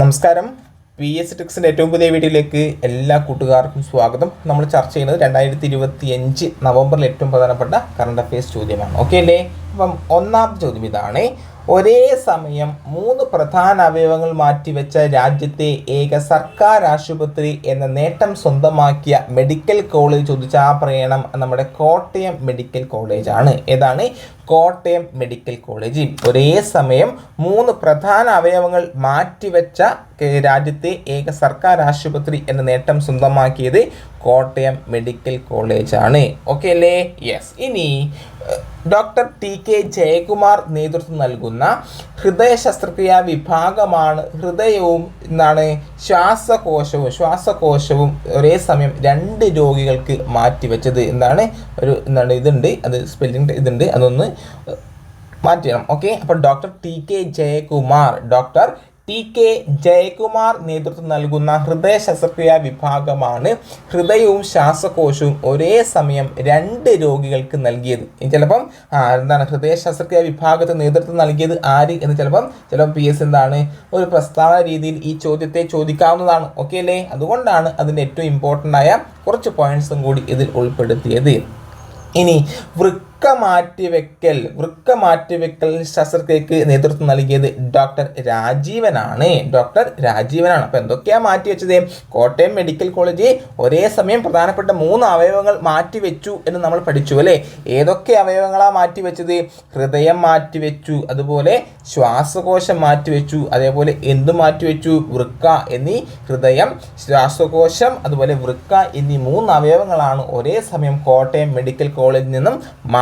നമസ്കാരം. P S ടെക്സിന്റെ ഏറ്റവും പുതിയ വീഡിയോയിലേക്ക് എല്ലാ കൂട്ടുകാർക്കും സ്വാഗതം. നമ്മൾ ചർച്ച ചെയ്യുന്നത് രണ്ടായിരത്തി ഇരുപത്തി അഞ്ച് നവംബറിൽ ഏറ്റവും പ്രധാനപ്പെട്ട കറണ്ട് അഫയേഴ്സ് ചോദ്യമാണ്. ഓക്കെ അല്ലേ? അപ്പം ഒന്നാമത്തെ ചോദ്യം ഇതാണ്. ഒരേ സമയം മൂന്ന് പ്രധാന അവയവങ്ങൾ മാറ്റിവെച്ച രാജ്യത്തെ ഏക സർക്കാർ ആശുപത്രി എന്ന നേട്ടം സ്വന്തമാക്കിയ മെഡിക്കൽ കോളേജ് ചോദിച്ചാൽ പറയണം. നമ്മുടെ കോട്ടയം മെഡിക്കൽ കോളേജാണ് ഏതാണ്? Kottayam medical college. ഒരേ സമയം മൂന്ന് പ്രധാന അവയവങ്ങൾ മാറ്റിവെച്ച രാജ്യത്തെ ഏക സർക്കാർ ആശുപത്രി എന്ന നേട്ടം സ്വന്തമാക്കിയത് കോട്ടയം മെഡിക്കൽ കോളേജാണ്. ഓക്കെ അല്ലേ? യെസ് ഇനി ഡോക്ടർ ടി കെ ജയകുമാർ നേതൃത്വം നൽകുന്ന ഹൃദയ ശസ്ത്രക്രിയാ വിഭാഗമാണ് ഹൃദയവും എന്താണ്? ശ്വാസകോശവും ശ്വാസകോശവും ഒരേ സമയം രണ്ട് രോഗികൾക്ക് മാറ്റിവെച്ചത്. എന്താണ്? ഒരു എന്താണ് ഇതുണ്ട്. അത് സ്പെല്ലിംഗ് ഇതുണ്ട്. അതൊന്ന് മാറ്റണം ഓക്കെ അപ്പോൾ doctor T K Jayakumar doctor T K Jayakumar നേതൃത്വം നൽകുന്ന ഹൃദയ ശസ്ത്രക്രിയ വിഭാഗമാണ് ഹൃദയവും ശ്വാസകോശവും ഒരേ സമയം രണ്ട് രോഗികൾക്ക് നൽകിയത്. ചിലപ്പം എന്താണ് ഹൃദയ ശസ്ത്രക്രിയ വിഭാഗത്തെ നേതൃത്വം നൽകിയത് ആര് എന്ന് ചിലപ്പം ചിലപ്പോൾ പി എസ് എന്താണ് ഒരു പ്രസ്താവന രീതിയിൽ ഈ ചോദ്യത്തെ ചോദിക്കാവുന്നതാണ്. ഓക്കെ അല്ലേ? അതുകൊണ്ടാണ് അതിന്റെ ഏറ്റവും ഇമ്പോർട്ടന്റ് ആയ കുറച്ച് പോയിന്റ്സും കൂടി ഇതിൽ ഉൾപ്പെടുത്തിയത്. ഇനി വൃക്ക മാറ്റിവെക്കൽ വൃക്ക മാറ്റിവെക്കൽ ശസ്ത്രക്രിയക്ക് നേതൃത്വം നൽകിയത് ഡോക്ടർ രാജീവനാണ്. ഡോക്ടർ രാജീവനാണ്. അപ്പോൾ എന്തൊക്കെയാണ് മാറ്റിവെച്ചത് കോട്ടയം മെഡിക്കൽ കോളേജ് ഒരേ സമയം പ്രധാനപ്പെട്ട മൂന്ന് അവയവങ്ങൾ മാറ്റിവെച്ചു എന്ന് നമ്മൾ പഠിച്ചു അല്ലേ? ഏതൊക്കെ അവയവങ്ങളാണ് മാറ്റിവെച്ചത്? ഹൃദയം മാറ്റിവെച്ചു അതുപോലെ ശ്വാസകോശം മാറ്റിവെച്ചു അതേപോലെ എന്ത് മാറ്റിവെച്ചു? വൃക്ക എന്നീ ഹൃദയം ശ്വാസകോശം അതുപോലെ വൃക്ക എന്നീ മൂന്ന് അവയവങ്ങളാണ് ഒരേ സമയം കോട്ടയം മെഡിക്കൽ കോളേജിൽ നിന്നും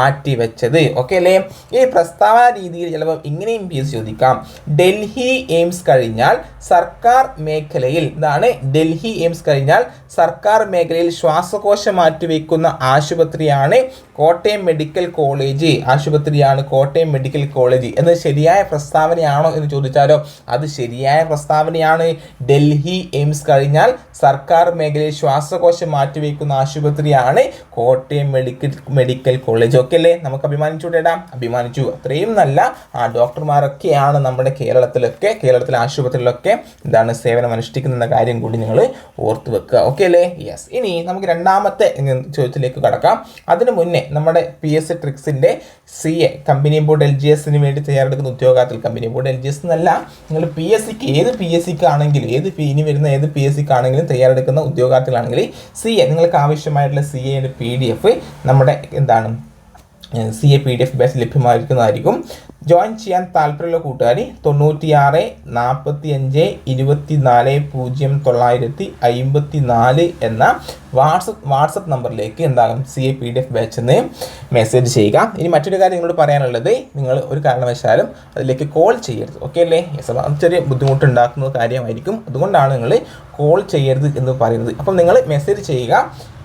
മാറ്റിവെച്ചത്. ഓക്കെ അല്ലേ? ഈ പ്രസ്താവന രീതിയിൽ ചിലപ്പോൾ ഇങ്ങനെയും പി എസ് ചോദിക്കാം. ഡൽഹി എയിംസ് കഴിഞ്ഞാൽ സർക്കാർ മേഖലയിൽ ഇതാണ് ഡൽഹി എയിംസ് കഴിഞ്ഞാൽ സർക്കാർ മേഖലയിൽ ശ്വാസകോശം മാറ്റിവെക്കുന്ന ആശുപത്രിയാണ് കോട്ടയം മെഡിക്കൽ കോളേജ്. ആശുപത്രിയാണ് കോട്ടയം മെഡിക്കൽ കോളേജ്. എന്ന് ശരിയായ പ്രസ്താവനയാണോ എന്ന് ചോദിച്ചാലോ അത് ശരിയായ പ്രസ്താവനയാണ്. ഡൽഹി എയിംസ് കഴിഞ്ഞാൽ സർക്കാർ മേഖലയിൽ ശ്വാസകോശം മാറ്റിവെക്കുന്ന ആശുപത്രിയാണ് Kottayam medical medical college. Okay അല്ലേ നമുക്ക് അഭിമാനിച്ചുകൂടെടാ അഭിമാനിച്ചു. അത്രയും നല്ല ആ ഡോക്ടർമാരൊക്കെയാണ് നമ്മുടെ കേരളത്തിലൊക്കെ കേരളത്തിലെ ആശുപത്രികളിലൊക്കെ എന്താണ് സേവനം അനുഷ്ഠിക്കുന്ന കാര്യം കൂടി നിങ്ങൾ ഓർത്ത് വെക്കുക. ഓക്കെ അല്ലേ യെസ് ഇനി നമുക്ക് രണ്ടാമത്തെ ചോദ്യത്തിലേക്ക് കടക്കാം. അതിനു മുന്നേ നമ്മുടെ P S C ട്രിക്സിന്റെ C A company board L G എസിന് വേണ്ടി തയ്യാറെടുക്കുന്ന ഉദ്യോഗാർത്ഥികൾ company board L G S എന്നല്ല നിങ്ങൾ പി എസ് സിക്ക് ഏത് പി എസ് സിക്ക് ആണെങ്കിലും ഏത് ഇനി വരുന്ന ഏത് പി എസ് സിക്ക് ആണെങ്കിലും തയ്യാറെടുക്കുന്ന ഉദ്യോഗാർത്ഥികളാണെങ്കിൽ സി എ നിങ്ങൾക്ക് ആവശ്യമായിട്ടുള്ള സി എയുടെ പി ഡി എഫ് നമ്മുടെ എന്താണ് C A P D F base ലഭ്യമായിരിക്കുന്നതായിരിക്കും. Join ചെയ്യാൻ താല്പര്യമുള്ള കൂട്ടുകാരി തൊണ്ണൂറ്റിയാറ് നാൽപ്പത്തി അഞ്ച് ഇരുപത്തി നാല് പൂജ്യം തൊള്ളായിരത്തി അമ്പത്തി നാല് എന്ന വാട്സപ്പ് വാട്സപ്പ് നമ്പറിലേക്ക് എന്താകും C A P D F ബാച്ചെന്ന് message ചെയ്യുക. ഇനി മറ്റൊരു കാര്യം നിങ്ങളോട് പറയാനുള്ളത് നിങ്ങൾ ഒരു കാരണവശാലും അതിലേക്ക് കോൾ ചെയ്യരുത്. ഓക്കെ അല്ലേ? ചെറിയ ബുദ്ധിമുട്ടുണ്ടാക്കുന്ന കാര്യമായിരിക്കും. അതുകൊണ്ടാണ് നിങ്ങൾ കോൾ ചെയ്യരുത് എന്ന് പറയുന്നത്. അപ്പം നിങ്ങൾ മെസ്സേജ് ചെയ്യുക.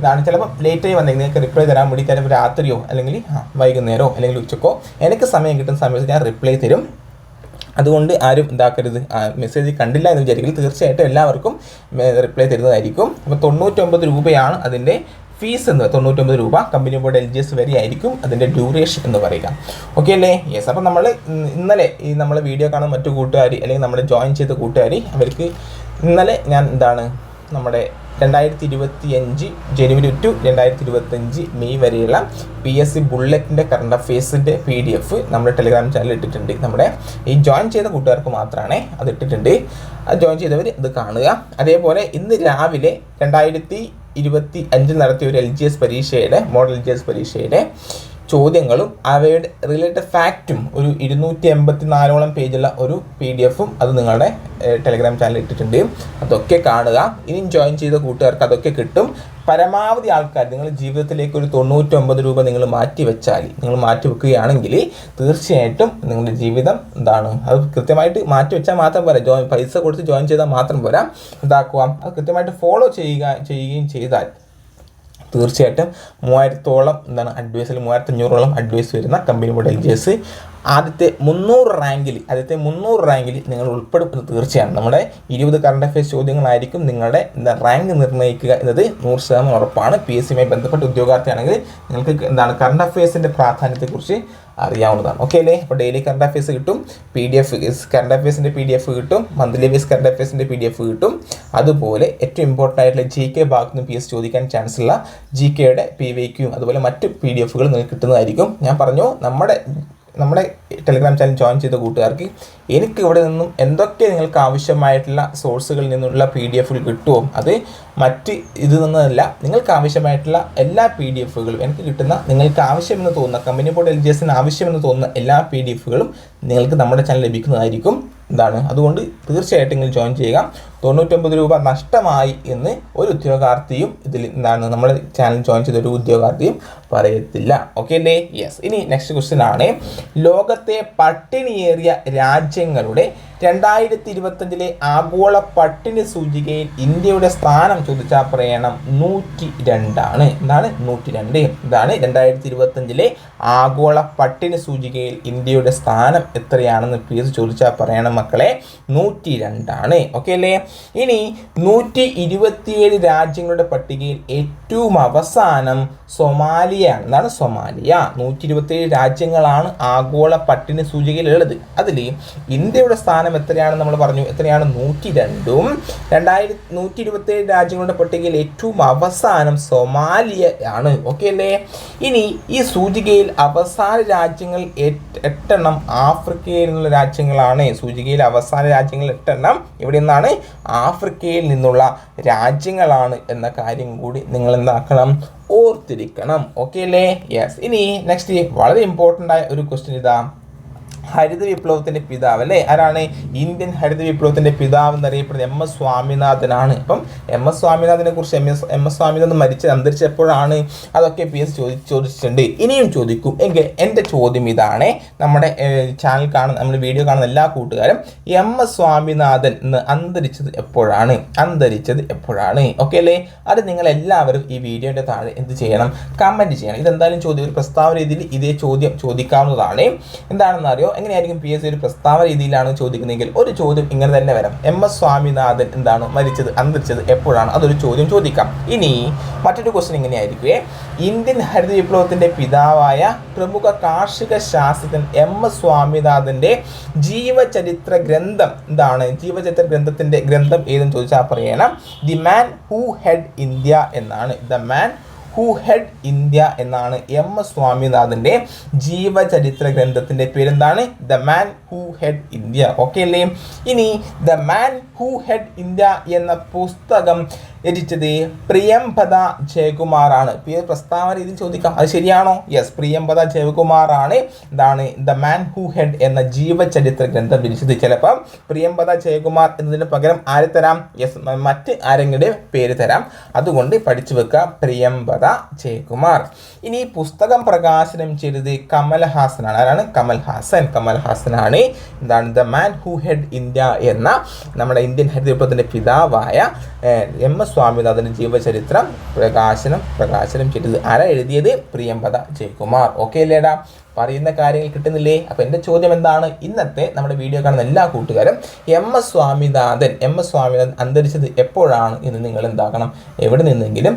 ഇതാണ്. ചിലപ്പോൾ ലേറ്റായി വന്നെങ്കിൽ നിങ്ങൾക്ക് റിപ്ലൈ തരാൻ വേണ്ടി ചിലപ്പോൾ രാത്രിയോ അല്ലെങ്കിൽ വൈകുന്നേരമോ അല്ലെങ്കിൽ ഉച്ചക്കോ. എനിക്ക് സമയം കിട്ടുന്ന സമയത്ത് ഞാൻ റിപ്ലൈ തരും. അതുകൊണ്ട് ആരും ഇതാക്കരുത്. മെസ്സേജ് കണ്ടില്ല എന്ന് വിചാരിക്കും തീർച്ചയായിട്ടും എല്ലാവർക്കും റിപ്ലൈ തരുന്നതായിരിക്കും. അപ്പോൾ തൊണ്ണൂറ്റൊമ്പത് രൂപയാണ് അതിന്റെ ഫീസ് എന്ന് തൊണ്ണൂറ്റൊമ്പത് രൂപ company board L G S വരെ ആയിരിക്കും അതിന്റെ ഡ്യൂറേഷൻ എന്ന് പറയുക. ഓക്കെ അല്ലേ? യെസ് അപ്പോൾ നമ്മൾ ഇന്നലെ ഈ നമ്മൾ വീഡിയോ കാണുന്ന മറ്റു കൂട്ടുകാർ അല്ലെങ്കിൽ നമ്മൾ ജോയിൻ ചെയ്ത കൂട്ടുകാർ അവർക്ക് ഇന്നലെ ഞാൻ എന്താണ് നമ്മുടെ രണ്ടായിരത്തി ഇരുപത്തി അഞ്ച് ജനുവരി ടു രണ്ടായിരത്തി ഇരുപത്തഞ്ച് മെയ് വരെയുള്ള പി എസ് സി ബുള്ളറ്റിന്റെ കറണ്ട് അഫയേഴ്സിന്റെ പി ഡി എഫ് നമ്മുടെ ടെലിഗ്രാം ചാനൽ ഇട്ടിട്ടുണ്ട്. നമ്മുടെ ഈ ജോയിൻ ചെയ്ത കൂട്ടുകാർക്ക് മാത്രമാണ് അത് ഇട്ടിട്ടുണ്ട്. അത് ജോയിൻ ചെയ്തവർ അത് കാണുക. അതേപോലെ ഇന്ന് രാവിലെ രണ്ടായിരത്തി ഇരുപത്തി അഞ്ചിൽ നടത്തിയ ഒരു എൽ ജി എസ് പരീക്ഷയുടെ മോഡൽ എൽ ജി എസ് പരീക്ഷയുടെ ചോദ്യങ്ങളും അവയുടെ റിലേറ്റഡ് ഫാക്റ്റും ഒരു ഇരുന്നൂറ്റി എൺപത്തി നാലോളം പേജുള്ള ഒരു പി ഡി എഫും അത് നിങ്ങളുടെ ടെലിഗ്രാം ചാനലിൽ ഇട്ടിട്ടുണ്ട്. അതൊക്കെ കാണുക. ഇനിയും ജോയിൻ ചെയ്ത കൂട്ടുകാർക്ക് അതൊക്കെ കിട്ടും. പരമാവധി ആൾക്കാർ നിങ്ങൾ ജീവിതത്തിലേക്ക് ഒരു തൊണ്ണൂറ്റൊമ്പത് രൂപ നിങ്ങൾ മാറ്റി വെച്ചാൽ നിങ്ങൾ മാറ്റി വെക്കുകയാണെങ്കിൽ തീർച്ചയായിട്ടും നിങ്ങളുടെ ജീവിതം എന്താണ്? അത് കൃത്യമായിട്ട് മാറ്റി വെച്ചാൽ മാത്രം പോരാ. ജോയിൻ പൈസ കൊടുത്ത് ജോയിൻ ചെയ്താൽ മാത്രം പോരാ. എന്താക്കുക അത് കൃത്യമായിട്ട് ഫോളോ ചെയ്യുക ചെയ്യുകയും ചെയ്താൽ തീർച്ചയായിട്ടും മൂവായിരത്തോളം എന്താണ് അഡ്വൈസിൽ മൂവായിരത്തഞ്ഞൂറോളം അഡ്വൈസ് വരുന്ന company model L G S ആദ്യത്തെ മുന്നൂറ് റാങ്കിൽ ആദ്യത്തെ മുന്നൂറ് റാങ്കിൽ നിങ്ങൾ ഉൾപ്പെടുന്നത് തീർച്ചയാണ്. നമ്മുടെ ഇരുപത് കറണ്ട് അഫയേഴ്സ് ചോദ്യങ്ങളായിരിക്കും നിങ്ങളുടെ എന്താ റാങ്ക് നിർണയിക്കുക എന്നത് നൂറ് ശതമാനം ഉറപ്പാണ്. പി എസ് സിയുമായി ബന്ധപ്പെട്ട ഉദ്യോഗാർത്ഥിയാണെങ്കിൽ നിങ്ങൾക്ക് എന്താണ് കറണ്ട് അഫയേഴ്സിന്റെ പ്രാധാന്യത്തെക്കുറിച്ച് അറിയാവുന്നതാണ്. ഓക്കെ അല്ലേ? അപ്പോൾ ഡെയിലി കറണ്ട് അഫയേഴ്സ് കിട്ടും പി ഡി എഫ് കറണ്ട് അഫയേഴ്സിന്റെ പി ഡി എഫ് കിട്ടും മന്ത്ലി ബേസ് കറണ്ട് അഫയേഴ്സിന്റെ പി ഡി എഫ് കിട്ടും. അതുപോലെ ഏറ്റവും ഇമ്പോർട്ടന്റ് ആയിട്ടുള്ള ജി കെ ഭാഗത്ത് നിന്ന് പി എസ് ചോദിക്കാൻ ചാൻസ് ഉള്ള ജി കെയുടെ പി വൈ ക്യൂയും അതുപോലെ മറ്റ് പി ഡി എഫുകൾ നിങ്ങൾക്ക് കിട്ടുന്നതായിരിക്കും. ഞാൻ പറഞ്ഞു നമ്മുടെ നമ്മുടെ ടെലിഗ്രാം ചാനൽ ജോയിൻ ചെയ്ത കൂട്ടുകാർക്ക് എനിക്ക് ഇവിടെ നിന്നും എന്തൊക്കെ നിങ്ങൾക്ക് ആവശ്യമായിട്ടുള്ള സോഴ്സുകളിൽ നിന്നുള്ള പി ഡി എഫുകൾ കിട്ടുമോ അത് മറ്റ് ഇത് നിന്നല്ല നിങ്ങൾക്ക് ആവശ്യമായിട്ടുള്ള എല്ലാ പി ഡി എഫുകളും എനിക്ക് കിട്ടുന്ന നിങ്ങൾക്ക് ആവശ്യമെന്ന് തോന്നുന്ന കമ്പനി ബോർഡ് എൽ ജി എസിന് ആവശ്യമെന്ന് തോന്നുന്ന എല്ലാ പി ഡി എഫുകളും നിങ്ങൾക്ക് നമ്മുടെ ചാനൽ ലഭിക്കുന്നതായിരിക്കും. എന്താണ് അതുകൊണ്ട് തീർച്ചയായിട്ടും നിങ്ങൾ ജോയിൻ ചെയ്യുക. തൊണ്ണൂറ്റൊമ്പത് രൂപ നഷ്ടമായി എന്ന് ഒരു ഉദ്യോഗാർത്ഥിയും ഇതിൽ എന്താണ് നമ്മുടെ ചാനൽ ജോയിൻ ചെയ്ത ഒരു ഉദ്യോഗാർത്ഥിയും പറയത്തില്ല. ഓക്കെ അല്ലേ? യെസ് ഇനി നെക്സ്റ്റ് ക്വസ്റ്റ്യൻ ആണ്. ലോകത്തെ പട്ടിണിയേറിയ രാജ്യങ്ങളുടെ രണ്ടായിരത്തി ഇരുപത്തഞ്ചിലെ ആഗോള പട്ടിണി സൂചികയിൽ ഇന്ത്യയുടെ സ്ഥാനം ചോദിച്ചാൽ പറയണം. നൂറ്റി രണ്ടാണ് എന്താണ്? നൂറ്റി രണ്ട് ഇതാണ് രണ്ടായിരത്തി ഇരുപത്തഞ്ചിലെ ആഗോള പട്ടിണി സൂചികയിൽ ഇന്ത്യയുടെ സ്ഥാനം എത്രയാണെന്ന് പി എസ് ചോദിച്ചാൽ പറയണം മക്കളെ. നൂറ്റി രണ്ടാണ് ഓക്കെ അല്ലേ? ഇനി നൂറ്റി ഇരുപത്തിയേഴ് രാജ്യങ്ങളുടെ പട്ടികയിൽ ഏറ്റവും അവസാനം സൊമാലിയാണ് എന്താണ് സൊമാലിയ. നൂറ്റി ഇരുപത്തിയേഴ് രാജ്യങ്ങളാണ് ആഗോള പട്ടിണി സൂചികയിലുള്ളത്. അതിൽ ഇന്ത്യയുടെ സ്ഥാനം എത്രയാണെന്ന് നമ്മൾ പറഞ്ഞു. എത്രയാണ്? നൂറ്റി രണ്ടും രണ്ടായിരത്തി നൂറ്റി ഇരുപത്തിയേഴ് രാജ്യങ്ങളുടെ പട്ടികയിൽ ഏറ്റവും അവസാനം സൊമാലിയ ആണ്. ഓക്കെ അല്ലേ? ഇനി ഈ സൂചികയിൽ അവസാന രാജ്യങ്ങൾ എട്ട് എട്ടെണ്ണം ആഫ്രിക്കയിൽ നിന്നുള്ള രാജ്യങ്ങളാണ്. സൂചികയിൽ അവസാന രാജ്യങ്ങൾ എട്ടെണ്ണം. ഇവിടെ നിന്നാണ് ആഫ്രിക്കയിൽ നിന്നുള്ള രാജ്യങ്ങളാണ് എന്ന കാര്യം കൂടി നിങ്ങൾ എന്താക്കണം ഓർത്തിരിക്കണം. ഓക്കെ അല്ലേ? യെസ് ഇനി നെക്സ്റ്റ് വളരെ ഇമ്പോർട്ടന്റ് ആയ ഒരു ക്വസ്റ്റ്യൻ ഇതാ. ഹരിത വിപ്ലവത്തിന്റെ പിതാവ് അല്ലേ ആരാണ്? ഇന്ത്യൻ ഹരിത വിപ്ലവത്തിന്റെ പിതാവ് എന്നറിയപ്പെടുന്നത് എം എസ് സ്വാമിനാഥനാണ്. അപ്പം എം എസ് സ്വാമിനാഥനെ കുറിച്ച് M S M S Swaminathan മരിച്ച അന്തരിച്ചപ്പോഴാണ് അതൊക്കെ പി എസ് ചോദി ചോദിച്ചിട്ടുണ്ട്. ഇനിയും ചോദിക്കും. എങ്കിൽ എന്റെ ചോദ്യം ഇതാണ്. നമ്മുടെ ചാനൽ കാണുന്ന നമ്മുടെ വീഡിയോ കാണുന്ന എല്ലാ കൂട്ടുകാരും എം എസ് സ്വാമിനാഥൻ എന്ന് അന്തരിച്ചത് എപ്പോഴാണ്? അന്തരിച്ചത് എപ്പോഴാണ്? ഓക്കെ അല്ലേ? അത് നിങ്ങൾ എല്ലാവരും ഈ വീഡിയോന്റെ താഴെ എന്ത് ചെയ്യണം? കമന്റ് ചെയ്യണം. ഇതെന്തായാലും ചോദ്യം ഒരു പ്രസ്താവന രീതിയിൽ ഇതേ ചോദ്യം ചോദിക്കാവുന്നതാണ്. എന്താണെന്ന് അറിയോ എങ്ങനെയായിരിക്കും പി എസ് സി ഒരു പ്രസ്താവന രീതിയിലാണ് ചോദിക്കുന്നതെങ്കിൽ ഒരു ചോദ്യം ഇങ്ങനെ തന്നെ വരാം. എം എസ് സ്വാമിനാഥൻ എന്താണ് മരിച്ചത് അന്തരിച്ചത് എപ്പോഴാണ്? അതൊരു ചോദ്യം ചോദിക്കാം. ഇനി മറ്റൊരു ക്വസ്റ്റ്യൻ ഇങ്ങനെയായിരിക്കുമേ ഇന്ത്യൻ ഹരിത വിപ്ലവത്തിന്റെ പിതാവായ പ്രമുഖ കാർഷിക ശാസ്ത്രജ്ഞൻ എം എസ് സ്വാമിനാഥന്റെ ജീവചരിത്ര ഗ്രന്ഥം എന്താണ്? ജീവചരിത്ര ഗ്രന്ഥത്തിന്റെ ഗ്രന്ഥം ഏതെന്ന് ചോദിച്ചാൽ പറയണം. The man who fed India എന്നാണ്. The man who fed India എന്നാണ് എം എസ് സ്വാമിനാഥന്റെ ജീവചരിത്ര ഗ്രന്ഥത്തിന്റെ പേരെന്താണ്? The man who fed India okay അല്ലേ? ഇനി the man who fed India എന്ന പുസ്തകം രചിച്ചത് പ്രിയംപദ ജയകുമാറാണ്. പേര് പ്രസ്താവന രീതിയിൽ ചോദിക്കാം. അത് ശരിയാണോ? യെസ് പ്രിയംപദ ജയകുമാറാണ്. എന്താണ് ദ മാൻ ഹൂ ഹെഡ് എന്ന ജീവചരിത്ര ഗ്രന്ഥം രചിച്ചത് ചിലപ്പം പ്രിയംപദ ജയകുമാർ എന്നതിന് പകരം ആര് തരാം? യെസ് മറ്റ് ആരെങ്കിലും പേര് തരാം. അതുകൊണ്ട് പഠിച്ചു വെക്കുക പ്രിയംപദ ജയകുമാർ. ഇനി പുസ്തകം പ്രകാശനം ചെയ്തത് കമൽഹാസനാണ്. ആരാണ്? കമൽഹാസൻ. കമൽഹാസനാണ് എന്താണ് the man who fed India എന്ന നമ്മുടെ ഇന്ത്യൻ ഹരിത വിപ്ലവത്തിന്റെ പിതാവായ എം എസ് സ്വാമിനാഥന്റെ ജീവചരിത്രം പ്രകാശനം പ്രകാശനം ചെയ്തത് ആരാ എഴുതിയത്? പ്രിയംപദ ജയകുമാർ. ഓക്കെ അല്ലേടാ? പറയുന്ന കാര്യങ്ങൾ കിട്ടുന്നില്ലേ? അപ്പോൾ എന്റെ ചോദ്യം എന്താണ്? ഇന്നത്തെ നമ്മുടെ വീഡിയോ കാണുന്ന എല്ലാ കൂട്ടുകാരും M S Swaminathan M S Swaminathan അന്തരിച്ചത് എപ്പോഴാണ് എന്ന് നിങ്ങൾ എന്താക്കണം എവിടെ നിന്നെങ്കിലും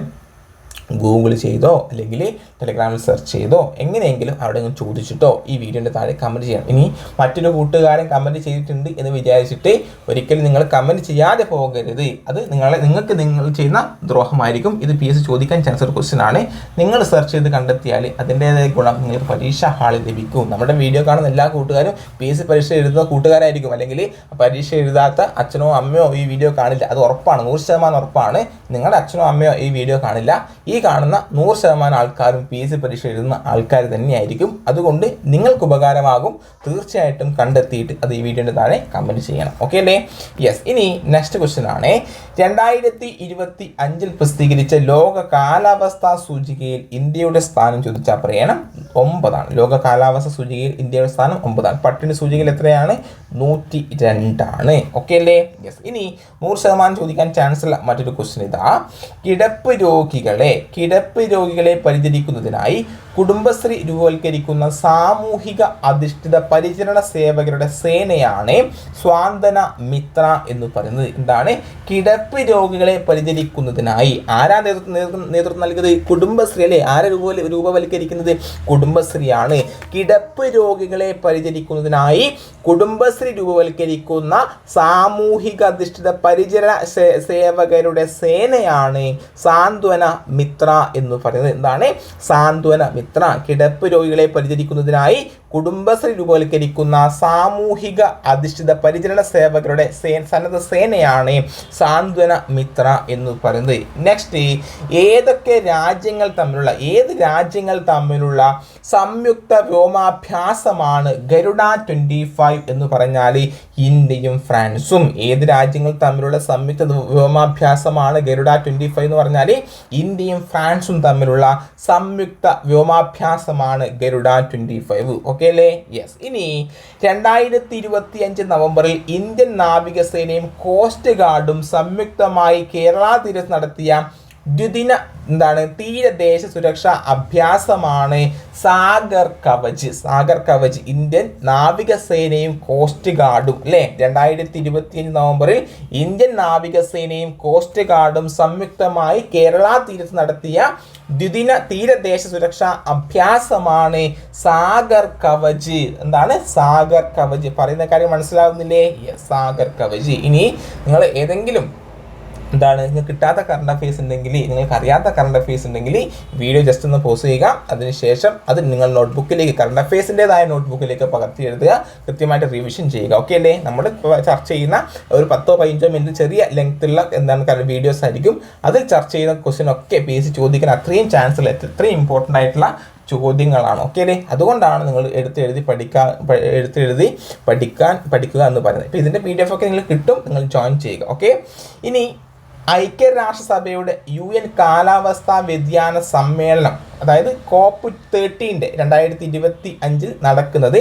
ഗൂഗിൾ ചെയ്തോ അല്ലെങ്കിൽ ടെലിഗ്രാമിൽ സെർച്ച് ചെയ്തോ എങ്ങനെയെങ്കിലും അവിടെ നിന്ന് ചോദിച്ചിട്ടോ ഈ വീഡിയോന്റെ താഴെ കമന്റ് ചെയ്യണം ഇനി മറ്റൊരു കൂട്ടുകാരൻ കമന്റ് ചെയ്തിട്ടുണ്ട് എന്ന് വിചാരിച്ചിട്ട് ഒരിക്കലും നിങ്ങൾ കമന്റ് ചെയ്യാതെ പോകരുത്. അത് നിങ്ങളെ നിങ്ങൾക്ക് നിങ്ങൾ ചെയ്യുന്ന ദ്രോഹമായിരിക്കും. ഇത് പി എസ് ചോദിക്കാൻ ചാൻസ് ഒരു ക്വസ്റ്റ്യൻ ആണ്. നിങ്ങൾ സെർച്ച് ചെയ്ത് കണ്ടെത്തിയാൽ അതിന്റേതായ ഗുണം നിങ്ങൾക്ക് പരീക്ഷ ഹാളിൽ ലഭിക്കും. നമ്മുടെ വീഡിയോ കാണുന്ന എല്ലാ കൂട്ടുകാരും പി എസ് സി പരീക്ഷ എഴുതുന്ന കൂട്ടുകാരായിരിക്കും. അല്ലെങ്കിൽ പരീക്ഷ എഴുതാത്ത അച്ഛനോ അമ്മയോ ഈ വീഡിയോ കാണില്ല. അത് ഉറപ്പാണ്. നൂറ് ശതമാനം ഉറപ്പാണ്. നിങ്ങളുടെ അച്ഛനോ അമ്മയോ ഈ വീഡിയോ കാണില്ല. ഈ കാണുന്ന നൂറ് ശതമാനം ആൾക്കാരും പി എസ് സി പരീക്ഷ എഴുതുന്ന ആൾക്കാർ തന്നെയായിരിക്കും. അതുകൊണ്ട് നിങ്ങൾക്ക് ഉപകാരമാകും. തീർച്ചയായിട്ടും കണ്ടെത്തിയിട്ട് അത് ഈ വീഡിയോയുടെ താഴെ കമന്റ് ചെയ്യണം. ഓക്കെ അല്ലേ? യെസ് ഇനി നെക്സ്റ്റ് ക്വസ്റ്റ്യൻ ആണ്. രണ്ടായിരത്തി ഇരുപത്തി അഞ്ചിൽ പ്രസിദ്ധീകരിച്ച ലോക കാലാവസ്ഥാ സൂചികയിൽ ഇന്ത്യയുടെ സ്ഥാനം ചോദിച്ചാൽ പറയണം ഒമ്പതാണ്. ലോക കാലാവസ്ഥ സൂചികയിൽ ഇന്ത്യയുടെ സ്ഥാനം ഒമ്പതാണ്. പട്ടിണി സൂചികയിൽ എത്രയാണ്? നൂറ്റി രണ്ടാണ് ഓക്കെ അല്ലേ? യെസ് ഇനി നൂറ് ശതമാനം ചോദിക്കാൻ ചാൻസ് ഉള്ള മറ്റൊരു ക്വസ്റ്റ്യൻ ഇതാ. കിടപ്പ് രോഗികളെ കിടപ്പ് രോഗികളെ പരിചരിക്കുന്നതിനായി കുടുംബശ്രീ രൂപവൽക്കരിക്കുന്ന സാമൂഹിക അധിഷ്ഠിത പരിചരണ സേവകരുടെ സേനയാണ് സ്വാന്തന മിത്ര എന്ന് പറയുന്നത്. എന്താണ്? കിടപ്പ് രോഗികളെ പരിചരിക്കുന്നതിനായി. ആരാ നേതൃത്വം നേതൃത്വം നൽകിയത്? കുടുംബശ്രീ അല്ലേ? ആരെ രൂപ രൂപവൽക്കരിക്കുന്നത്? കുടുംബശ്രീയാണ്. കിടപ്പ് രോഗികളെ പരിചരിക്കുന്നതിനായി കുടുംബശ്രീ രൂപവൽക്കരിക്കുന്ന സാമൂഹിക അധിഷ്ഠിത പരിചരണ സേവകരുടെ സേനയാണ് സാന്ത്വന മിത്ര എന്ന് പറയുന്നത്. എന്താണ്? സാന്ത്വന മിത്ര. കിടപ്പ് രോഗികളെ പരിചരിക്കുന്നതിനായി കുടുംബശ്രീ രൂപവൽക്കരിക്കുന്ന സാമൂഹിക അധിഷ്ഠിത പരിചരണ സേവകരുടെ സേ സന്നദ്ധ സേനയാണ് സാന്ത്വന മിത്ര എന്ന് പറയുന്നത്. നെക്സ്റ്റ് ഏതൊക്കെ രാജ്യങ്ങൾ തമ്മിലുള്ള ഏത് രാജ്യങ്ങൾ തമ്മിലുള്ള സംയുക്ത വ്യോമാഭ്യാസമാണ് ഗരുഡ ട്വന്റി ഫൈവ് എന്ന് പറഞ്ഞാൽ ഇന്ത്യയും ഫ്രാൻസും ഏത് രാജ്യങ്ങൾ തമ്മിലുള്ള സംയുക്ത വ്യോമാഭ്യാസമാണ് ഗരുഡ ട്വന്റി ഫൈവ് എന്ന് പറഞ്ഞാൽ ഇന്ത്യയും ഫ്രാൻസും തമ്മിലുള്ള സംയുക്ത വ്യോമാഭ്യാസമാണ് ഗരുഡ ട്വന്റി ഫൈവ് ഓക്കെ അല്ലേ? യെസ് ഇനി രണ്ടായിരത്തി ഇരുപത്തി അഞ്ച് നവംബറിൽ ഇന്ത്യൻ നാവികസേനയും കോസ്റ്റ് ഗാർഡും സംയുക്തമായി കേരള തീരത്ത് നടത്തിയ ദ്വിദിന എന്താണ് തീരദേശ സുരക്ഷാ അഭ്യാസമാണ് സാഗർ കവച്. സാഗർ കവച് ഇന്ത്യൻ നാവികസേനയും കോസ്റ്റ് ഗാർഡും അല്ലേ? രണ്ടായിരത്തി ഇരുപത്തിയഞ്ച് നവംബറിൽ ഇന്ത്യൻ നാവികസേനയും കോസ്റ്റ് ഗാർഡും സംയുക്തമായി കേരള തീരത്ത് നടത്തിയ ദ്വിദിന തീരദേശ സുരക്ഷാ അഭ്യാസമാണ് സാഗർ കവച്. എന്താണ്? സാഗർ കവച്. പറയുന്ന കാര്യം മനസ്സിലാവുന്നില്ലേ? സാഗർ കവച്. ഇനി നിങ്ങൾ ഏതെങ്കിലും എന്താണ്? നിങ്ങൾക്ക് കിട്ടാത്ത കറണ്ട് അഫയേഴ്സ് ഉണ്ടെങ്കിൽ നിങ്ങൾക്ക് അറിയാത്ത കറണ്ട് അഫയേഴ്സ് ഉണ്ടെങ്കിൽ വീഡിയോ ജസ്റ്റ് ഒന്ന് പോസ് ചെയ്യുക. അതിനുശേഷം അത് നിങ്ങൾ നോട്ട്ബുക്കിലേക്ക് കറണ്ട് അഫയേഴ്സിന്റെതായ നോട്ട്ബുക്കിലേക്ക് പകർത്തി എഴുതുക. കൃത്യമായിട്ട് റിവിഷൻ ചെയ്യുക. ഓക്കെ അല്ലേ? നമ്മൾ ചർച്ച ചെയ്യുന്ന ഒരു പത്തോ പതിനഞ്ചോ മിനിറ്റ് ചെറിയ ലെങ്ത്തുള്ള എന്താണ് വീഡിയോസ് ആയിരിക്കും. അതിൽ ചർച്ച ചെയ്യുന്ന ക്വസ്റ്റ്യൻ ഒക്കെ പി എസ് സി ചോദിക്കാൻ അത്രയും ചാൻസ് ഉള്ള അത്രയും ഇമ്പോർട്ടന്റ് ആയിട്ടുള്ള ചോദ്യങ്ങളാണ്. ഓക്കെ അല്ലേ? അതുകൊണ്ടാണ് നിങ്ങൾ എടുത്തെഴുതി പഠിക്കാൻ എടുത്ത് എഴുതി പഠിക്കാൻ പഠിക്കുക എന്ന് പറയുന്നത്. ഇപ്പോൾ ഇതിന്റെ പി ഡി എഫ് ഒക്കെ നിങ്ങൾ കിട്ടും. നിങ്ങൾ ജോയിൻ ചെയ്യുക. ഓക്കെ ഇനി ഐക്യരാഷ്ട്രസഭയുടെ യു എൻ കാലാവസ്ഥാ വ്യതിയാന സമ്മേളനം അതായത് കോപ്പ് തേർട്ടീന്റെ രണ്ടായിരത്തി ഇരുപത്തി അഞ്ചിൽ നടക്കുന്നത്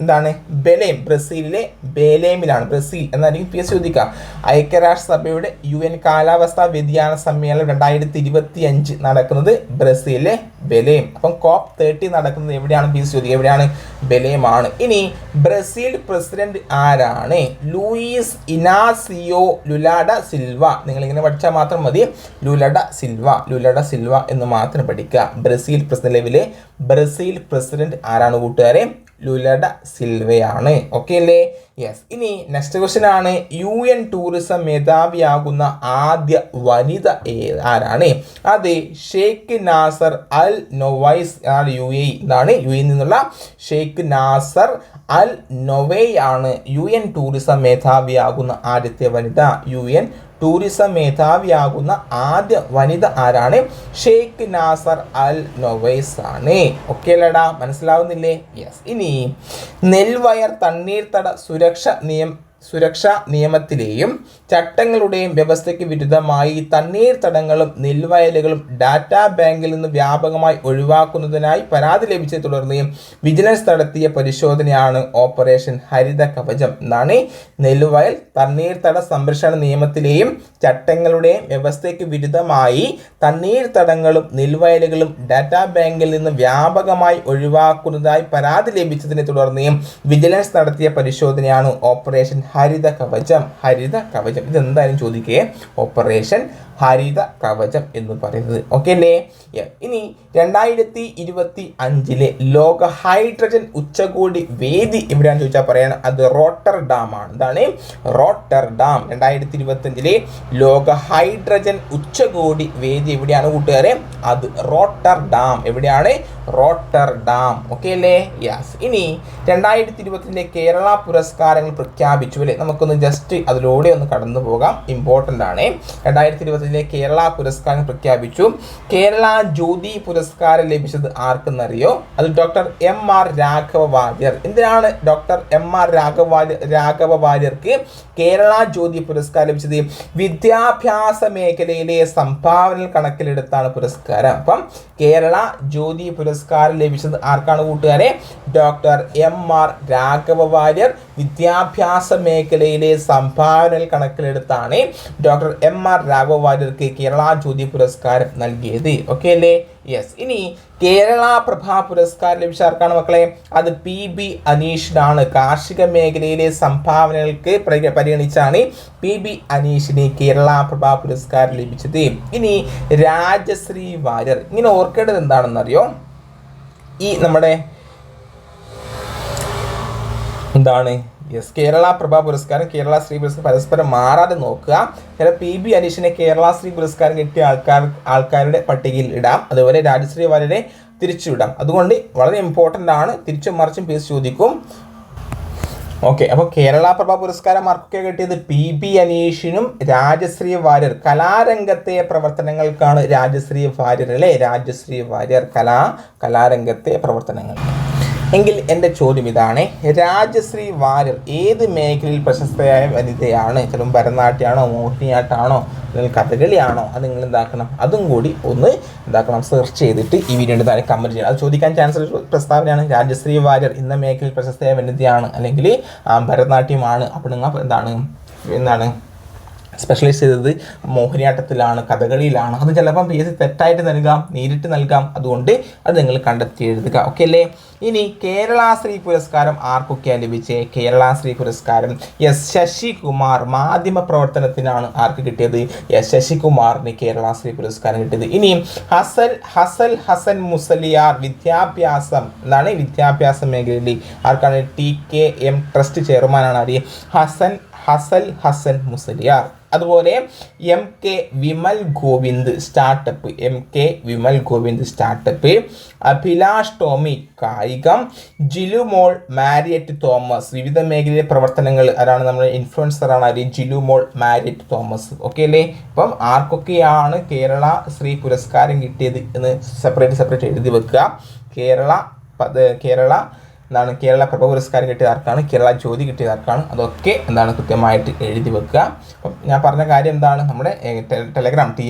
എന്താണ് ബെലേം ബ്രസീലിലെ ബേലേമിലാണ്. ബ്രസീൽ എന്നായിരിക്കും പി എസ് ചോദിക്കുക. ഐക്യരാഷ്ട്രസഭയുടെ യു എൻ കാലാവസ്ഥാ വ്യതിയാന സമ്മേളനം രണ്ടായിരത്തി ഇരുപത്തി അഞ്ച് നടക്കുന്നത് ബ്രസീലിലെ ബെലേം. അപ്പം കോപ്പ് തേർട്ടി നടക്കുന്നത് എവിടെയാണ് പി സി എവിടെയാണ്? ബെലേമാണ്. ഇനി ബ്രസീൽ പ്രസിഡന്റ് ആരാണ്? Luiz Inacio Lula da Silva. നിങ്ങൾ ഇങ്ങനെ പഠിച്ചാൽ മാത്രം മതി. ലുലഡ സിൽവ ലുലഡ സിൽവ എന്ന് മാത്രം പഠിക്കുക. ബ്രസീൽ പ്രസിഡന്റ് നിലവിലെ ബ്രസീൽ പ്രസിഡന്റ് ആരാണ് കൂട്ടുകാരെ? ലുലഡ സിൽവയാണ് ഓക്കെ അല്ലേ? യെസ് ഇനി നെക്സ്റ്റ് ക്വസ്റ്റ്യൻ ആണ്. യു എൻ ടൂറിസം മേധാവിയാകുന്ന ആദ്യ വനിത ആരാണ്? അത് ഷെയ്ഖ് നാസർ അൽ നൊവൈസ് ആണ് യു എ ഇതാണ് യു എയിൽ നിന്നുള്ള ഷെയ്ഖ് നാസർ അൽ നൊവൈ ആണ് യു എൻ ടൂറിസം മേധാവിയാകുന്ന ആദ്യത്തെ വനിത. യു എൻ ടൂറിസം മേധാവിയാകുന്ന ആദ്യ വനിത ആരാണ്? ഷെയ്ഖ് നാസർ അൽ നൊവൈസ് ആണ്. ഓക്കെ അല്ലടാ മനസ്സിലാവുന്നില്ലേ? യെസ് ഇനി നെൽവയർ തണ്ണീർത്തട സുരക്ഷ നിയം സുരക്ഷാ നിയമത്തിലെയും ചട്ടങ്ങളുടെയും വ്യവസ്ഥയ്ക്ക് വിരുദ്ധമായി തണ്ണീർത്തടങ്ങളും നെൽവയലുകളും ഡാറ്റാ ബാങ്കിൽ നിന്ന് വ്യാപകമായി ഒഴിവാക്കുന്നതിനായി പരാതി ലഭിച്ചതിനെ തുടർന്ന് വിജിലൻസ് നടത്തിയ പരിശോധനയാണ് ഓപ്പറേഷൻ ഹരിത കവചം എന്നാണ് നെൽവയൽ തണ്ണീർത്തട സംരക്ഷണ നിയമത്തിലെയും ചട്ടങ്ങളുടെയും വ്യവസ്ഥയ്ക്ക് വിരുദ്ധമായി തണ്ണീർത്തടങ്ങളും നെൽവയലുകളും ഡാറ്റാ ബാങ്കിൽ നിന്ന് വ്യാപകമായി ഒഴിവാക്കുന്നതായി പരാതി ലഭിച്ചതിനെ തുടർന്ന് വിജിലൻസ് നടത്തിയ പരിശോധനയാണ് ഓപ്പറേഷൻ ഹരിത കവചം ഹരിത കവചം ഇതെന്തായാലും ചോദിക്കുകയെ ഓപ്പറേഷൻ ഹരിത കവചം എന്ന് പറയുന്നത്. ഓക്കെ അല്ലേ? ഇനി രണ്ടായിരത്തി ഇരുപത്തി അഞ്ചിലെ ലോക ഹൈഡ്രജൻ ഉച്ചകോടി വേദി എവിടെയാണെന്ന് ചോദിച്ചാൽ പറയണം? അത് റോട്ടർ ഡാം ആണ് എന്താണ് റോട്ടർ ഡാം രണ്ടായിരത്തി ഇരുപത്തി അഞ്ചിലെ ലോക ഹൈഡ്രജൻ ഉച്ചകോടി വേദി എവിടെയാണ് കൂട്ടുകാരെ? അത് റോട്ടർ ഡാം എവിടെയാണ്? റോട്ടർ ഡാം ഓക്കെ അല്ലേ? യെസ് ഇനി രണ്ടായിരത്തി ഇരുപത്തിന്റെ കേരള പുരസ്കാരങ്ങൾ പ്രഖ്യാപിച്ചു അല്ലേ? നമുക്കൊന്ന് ജസ്റ്റ് അതിലൂടെ ഒന്ന് കടന്നു പോകാം ഇമ്പോർട്ടന്റ് ആണ്. രണ്ടായിരത്തി ഇരുപത്തിലെ കേരള പുരസ്കാരം പ്രഖ്യാപിച്ചു. കേരള ജ്യോതി പുരസ്കാരം ലഭിച്ചത് ആർക്കെന്നറിയോ? അത് doctor M R Raghava Warrier എന്തിനാണ് doctor M R Raghava Raghava വാര്യർക്ക് Kerala Jyothi പുരസ്കാരം ലഭിച്ചത്? വിദ്യാഭ്യാസ മേഖലയിലെ സംഭാവനകൾ കണക്കിലെടുത്താണ് പുരസ്കാരം. അപ്പം കേരള ജ്യോതി പുരസ്കാരം ലഭിച്ചത് ആർക്കാണ് കൂട്ടുകാരെ? Doctor M R Raghava Warrier വിദ്യാഭ്യാസ മേഖലയിലെ സംഭാവനകൾ കണക്കിലെടുത്താണ് ഡോക്ടർ എം ആർ രാഘവ വാര്യർക്ക് കേരള ജ്യോതി പുരസ്കാരം നൽകിയത്. ഓക്കെ അല്ലേ? യെസ് ഇനി കേരള പ്രഭാ പുരസ്കാരം ലഭിച്ച ആർക്കാണ് മക്കളെ? അത് പി ബി അനീഷിനാണ്. കാർഷിക മേഖലയിലെ സംഭാവനകൾക്ക് പരിഗണിച്ചാണ് പി ബി അനീഷിന് കേരള പ്രഭാ പുരസ്കാരം ലഭിച്ചത്. ഇനി രാജശ്രീ വാര്യർ. ഇങ്ങനെ ഓർക്കേണ്ടത് എന്താണെന്നറിയോ? ഈ നമ്മുടെ എന്താണ്? യെസ് കേരള പ്രഭാ പുരസ്കാരം കേരള ശ്രീ പുരസ്കാരം പരസ്പരം മാറാതെ നോക്കുക. ചില പി. ബി. അനീഷിനെ കേരള ശ്രീ പുരസ്കാരം കിട്ടിയ ആൾക്കാർ ആൾക്കാരുടെ പട്ടികയിൽ ഇടാം. അതുപോലെ രാജശ്രീ വാര്യരെ തിരിച്ചുവിടാം അതുകൊണ്ട് വളരെ ഇമ്പോർട്ടന്റ് ആണ്. തിരിച്ചും മറിച്ചും പേര് ചോദിക്കും. ഓക്കെ അപ്പോൾ കേരള പ്രഭാ പുരസ്കാരം ആർക്കൊക്കെ കിട്ടിയത്? പി. ബി. അനീഷിനും രാജശ്രീ വാര്യർ കലാരംഗത്തെ പ്രവർത്തനങ്ങൾക്കാണ് രാജശ്രീ വാര്യർ അല്ലേ? രാജശ്രീ വാര്യർ കലാ കലാരംഗത്തെ പ്രവർത്തനങ്ങൾ. എങ്കിൽ എന്റെ ചോദ്യം ഇതാണ്. രാജശ്രീ വാര്യർ ഏത് മേഖലയിൽ പ്രശസ്തയായ വനിതയാണ്? ചിലപ്പോൾ ഭരതനാട്യമാണോ മോഹിനിയാട്ടാണോ അല്ലെങ്കിൽ കഥകളിയാണോ? അത് നിങ്ങൾ എന്താക്കണം? അതും കൂടി ഒന്ന് എന്താക്കണം? സെർച്ച് ചെയ്തിട്ട് ഈ വീഡിയോയുടെ താഴെ കമന്റ് ചെയ്യണം. അത് ചോദിക്കാൻ ചാൻസ് പ്രസ്താവനയാണ്. രാജശ്രീ വാര്യർ ഇന്ന മേഖലയിൽ പ്രശസ്തയായ വനിതയാണ് അല്ലെങ്കിൽ ഭരതനാട്യമാണ്. അപ്പോൾ നിങ്ങൾ എന്താണ്? എന്താണ്? സ്പെഷ്യലൈസ് ചെയ്തത് മോഹിനിയാട്ടത്തിലാണ് കഥകളിയിലാണ്. അത് ചിലപ്പം പി എസ് സി തെറ്റായിട്ട് നൽകാം നേരിട്ട് നൽകാം. അതുകൊണ്ട് അത് നിങ്ങൾ കണ്ടെത്തി എഴുതുക. ഓക്കെ അല്ലേ? ഇനി കേരള ശ്രീ പുരസ്കാരം ആർക്കൊക്കെയാണ് ലഭിച്ചേ? കേരള ശ്രീ പുരസ്കാരം എസ് ശശികുമാർ മാധ്യമ പ്രവർത്തനത്തിനാണ് ആർക്ക് കിട്ടിയത്? എസ് ശശികുമാറിന് കേരള ശ്രീ പുരസ്കാരം കിട്ടിയത്. ഇനി ഹസൽ ഹസൽ ഹസൻ മുസലിയാർ വിദ്യാഭ്യാസം എന്നാണ് വിദ്യാഭ്യാസ മേഖലയിൽ ആർക്കാണ് ടി കെ എം ട്രസ്റ്റ് ചെയർമാനാണ് ആര്? ഹസൻ ഹസൽ ഹസൻ മുസലിയാർ. അതുപോലെ M K Vimal Govind startup M K Vimal Govind startup Abhilash Tomy കായികം ജിലുമോൾ മാരിയറ്റ് തോമസ് വിവിധ മേഖലയിലെ പ്രവർത്തനങ്ങൾ ആരാണ് നമ്മുടെ ഇൻഫ്ലുവൻസറാണ് ആര്? Jilumol Marriott Thomas. ഓക്കെ അല്ലേ? അപ്പം ആർക്കൊക്കെയാണ് കേരള ശ്രീ പുരസ്കാരം കിട്ടിയത് എന്ന് സെപ്പറേറ്റ് സെപ്പറേറ്റ് എഴുതി വെക്കുക. കേരള കേരള എന്താണ് കേരള പ്രഭ പുരസ്കാരം കിട്ടിയ ആർക്കാണ് കേരള ജ്യോതി കിട്ടിയ ആർക്കാണ് അതൊക്കെ എന്താണ് കൃത്യമായിട്ട് എഴുതി വെക്കുക. അപ്പം ഞാൻ പറഞ്ഞ കാര്യം എന്താണ്? നമ്മുടെ ടെലഗ്രാം ടി